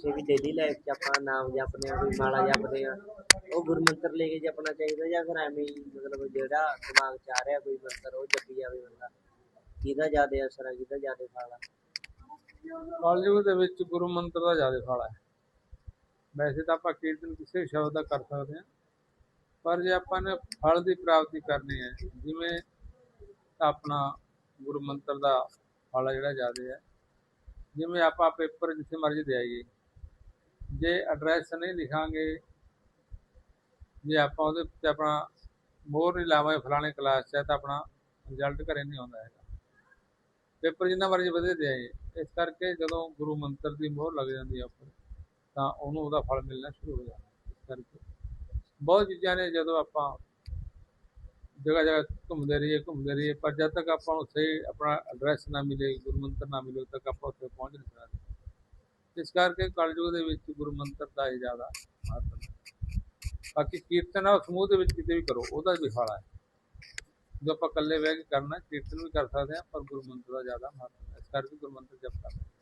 ਪਿੱਛੇ ਵੀ daily life 'ਚ ਆਪਾਂ ਨਾਮ ਜਪਦੇ ਆ ਕੋਈ ਮਾਲਾ ਜਪਦੇ ਆ ਉਹ ਗੁਰਮੰਤਰ ਲੈ ਕੇ ਜਪਣਾ ਚਾਹੀਦਾ ਜਾਂ ਫਿਰ ਐਵੇਂ ਹੀ ਮਤਲਬ ਜਿਹੜਾ ਦਿਮਾਗ 'ਚ ਆ ਰਿਹਾ ਕੋਈ ਮੰਤਰ, ਉਹ ਜਪੀ ਜਾਵੇ ਬੰਦਾ। ਕਿਹਦਾ ਜ਼ਿਆਦਾ ਅਸਰ ਆ, ਕਿਹਦਾ ਜ਼ਿਆਦਾ ਫਲ ਆ? ਕਲਯੁਗ ਦੇ ਵਿੱਚ ਗੁਰੂ ਮੰਤਰ ਦਾ ਜ਼ਿਆਦਾ ਫਲ ਹੈ ਵੈਸੇ ਤਾਂ ਆਪਾਂ ਕੀਰਤਨ ਕਿਸੇ ਸ਼ਬਦ ਦਾ ਕਰ ਸਕਦੇ ਹਾਂ, ਪਰ ਜੇ ਆਪਾਂ ਨੇ ਫਲ ਦੀ ਪ੍ਰਾਪਤੀ ਕਰਨੀ ਹੈ, ਜਿਵੇਂ ਆਪਣਾ ਗੁਰੂ ਮੰਤਰ ਦਾ ਫਲ ਜਿਹੜਾ ਜ਼ਿਆਦਾ ਹੈ, ਜਿਵੇਂ ਆਪਾਂ ਪੇਪਰ ਜਿੱਥੇ ਮਰਜ਼ੀ ਦੇ ਆਈਏ ਜੇ ਐਡਰੈਸ ਨਹੀਂ ਲਿਖਾਂਗੇ, ਜੇ ਆਪਾਂ ਉਹਦੇ ਉੱਤੇ ਆਪਣਾ ਮੋਹਰ ਨਹੀਂ ਲਾਵਾਂਗੇ ਫਲਾਣੇ ਕਲਾਸ 'ਚ ਹੈ ਤਾਂ ਆਪਣਾ ਰਿਜ਼ਲਟ ਘਰੇ ਨਹੀਂ ਆਉਂਦਾ ਹੈਗਾ। ਪੇਪਰ ਜਿੰਨਾ ਮਰਜ਼ੀ ਵਧੇ ਦੇ ਆਏ ਇਸ ਕਰਕੇ ਜਦੋਂ ਗੁਰੂ ਮੰਤਰ ਦੀ ਮੋਹਰ ਲੱਗ ਜਾਂਦੀ ਹੈ ਉੱਪਰ, ਤਾਂ ਉਹਨੂੰ ਉਹਦਾ ਫਲ ਮਿਲਣਾ ਸ਼ੁਰੂ ਹੋ ਜਾਂਦਾ। ਇਸ ਕਰਕੇ ਬਹੁਤ ਚੀਜ਼ਾਂ ਨੇ ਜਦੋਂ ਆਪਾਂ ਜਗ੍ਹਾ ਜਗ੍ਹਾ ਘੁੰਮਦੇ ਰਹੀਏ ਘੁੰਮਦੇ ਰਹੀਏ, ਪਰ ਜਦ ਤੱਕ ਆਪਾਂ ਨੂੰ ਸਹੀ ਆਪਣਾ ਐਡਰੈਸ ਨਾ ਮਿਲੇ, ਗੁਰੂ ਮੰਤਰ ਨਾ ਮਿਲੇ, ਉਦੋਂ ਤੱਕ ਆਪਾਂ ਉੱਥੇ ਪਹੁੰਚ ਨਹੀਂ ਸਕਦੇ। ਇਸ ਕਰਕੇ ਕਲਯੁਗ ਦੇ ਵਿੱਚ ਗੁਰੂ ਮੰਤਰ ਦਾ ਹੀ ਜ਼ਿਆਦਾ ਮਹੱਤਵ ਹੈ। ਬਾਕੀ ਕੀਰਤਨ ਆ ਸਮੂਹ ਦੇ ਵਿੱਚ ਕਿਤੇ ਵੀ ਕਰੋ, ਉਹਦਾ ਵੀ ਫਲ ਹੈ। ਜੋ ਆਪਾਂ ਇਕੱਲੇ ਬਹਿ ਕੇ ਕਰਨਾ, ਕੀਰਤਨ ਵੀ ਕਰ ਸਕਦੇ ਹਾਂ, ਪਰ ਗੁਰੂ ਮੰਤਰ ਦਾ ਜ਼ਿਆਦਾ ਮਹੱਤਵ ਹੈ। ਇਸ ਕਰਕੇ ਗੁਰੂ ਮੰਤਰ ਜਪ ਕਰਨਾ